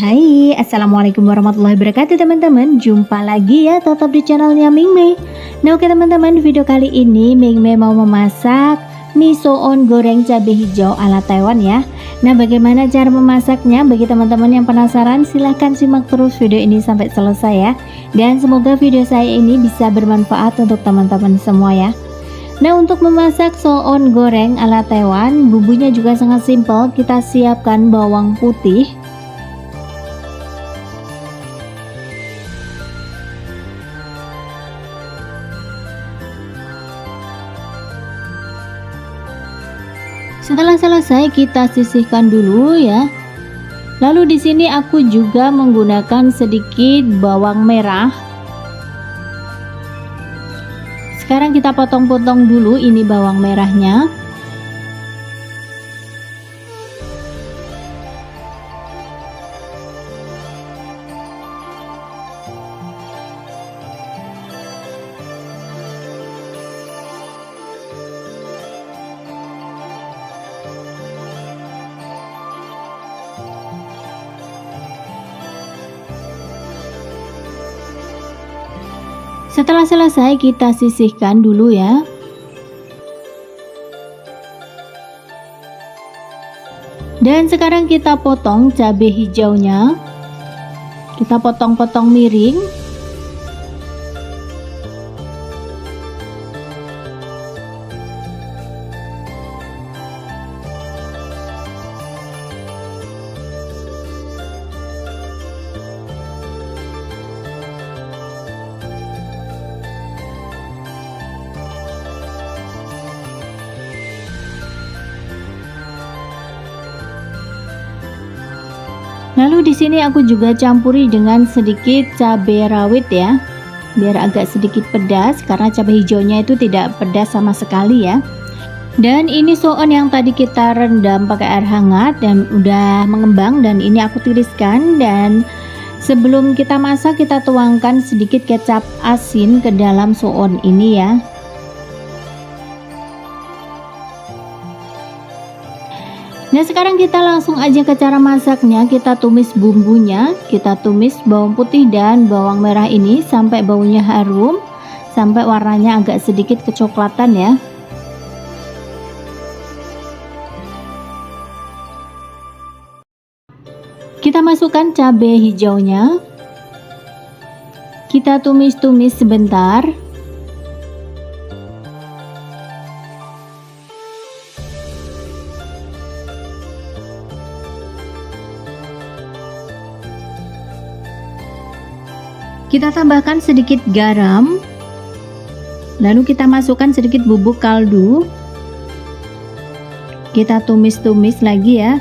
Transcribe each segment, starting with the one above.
Assalamualaikum warahmatullahi wabarakatuh teman-teman. Jumpa lagi ya tetap di channelnya Ming Mei. Nah oke teman-teman video kali ini Ming Mei mau memasak miso on goreng cabai hijau ala Taiwan ya. Nah bagaimana cara memasaknya? Bagi teman-teman yang penasaran silahkan simak terus video ini sampai selesai ya. Dan semoga video saya ini bisa bermanfaat untuk teman-teman semua ya. Nah untuk memasak soon goreng ala Taiwan bumbunya juga sangat simpel. Kita siapkan bawang putih Setelah selesai kita sisihkan dulu ya. Lalu di sini aku juga menggunakan sedikit bawang merah. Sekarang kita potong-potong dulu ini bawang merahnya. Setelah selesai kita sisihkan dulu ya. Dan sekarang kita potong cabai hijaunya. Kita potong-potong miring. Lalu di sini aku juga campuri dengan sedikit cabai rawit ya. Biar agak sedikit pedas karena cabai hijaunya itu tidak pedas sama sekali ya. Dan ini soon yang tadi kita rendam pakai air hangat dan udah mengembang dan ini aku tiriskan dan sebelum kita masak kita tuangkan sedikit kecap asin ke dalam soon ini ya. Nah sekarang kita langsung aja ke cara masaknya. Kita tumis bumbunya Kita tumis bawang putih dan bawang merah ini Sampai baunya harum Sampai warnanya agak sedikit kecoklatan ya. Kita masukkan cabai hijaunya. Kita tumis-tumis sebentar Kita tambahkan sedikit garam. Lalu kita masukkan sedikit bubuk kaldu. Kita tumis-tumis lagi ya.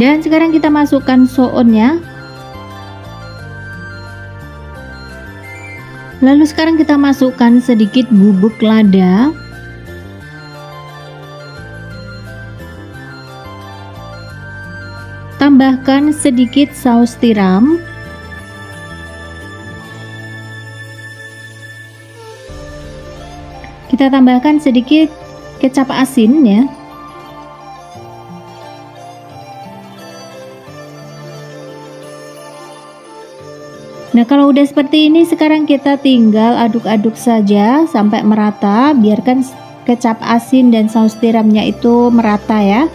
Dan sekarang kita masukkan soonnya. Lalu sekarang kita masukkan sedikit bubuk lada. Tambahkan sedikit saus tiram. Kita tambahkan sedikit kecap asin ya. Nah kalau udah seperti ini sekarang kita tinggal aduk-aduk saja sampai merata. Biarkan kecap asin dan saus tiramnya itu merata ya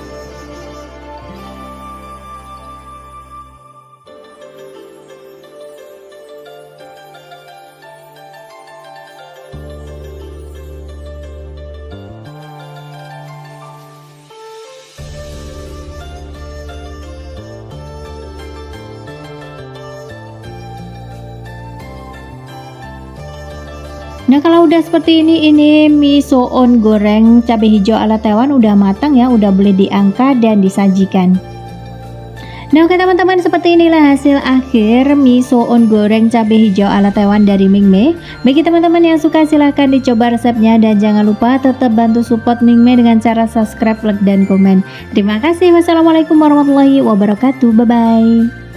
Nah kalau udah seperti ini ini mie soon goreng cabai hijau ala Taiwan udah matang ya udah boleh diangkat dan disajikan. Nah oke teman-teman seperti inilah hasil akhir mie soon goreng cabai hijau ala Taiwan dari Ming Mei. Bagi teman-teman yang suka silahkan dicoba resepnya dan jangan lupa tetap bantu support Ming Mei dengan cara subscribe, like, dan komen. Terima kasih. Wassalamualaikum warahmatullahi wabarakatuh. Bye bye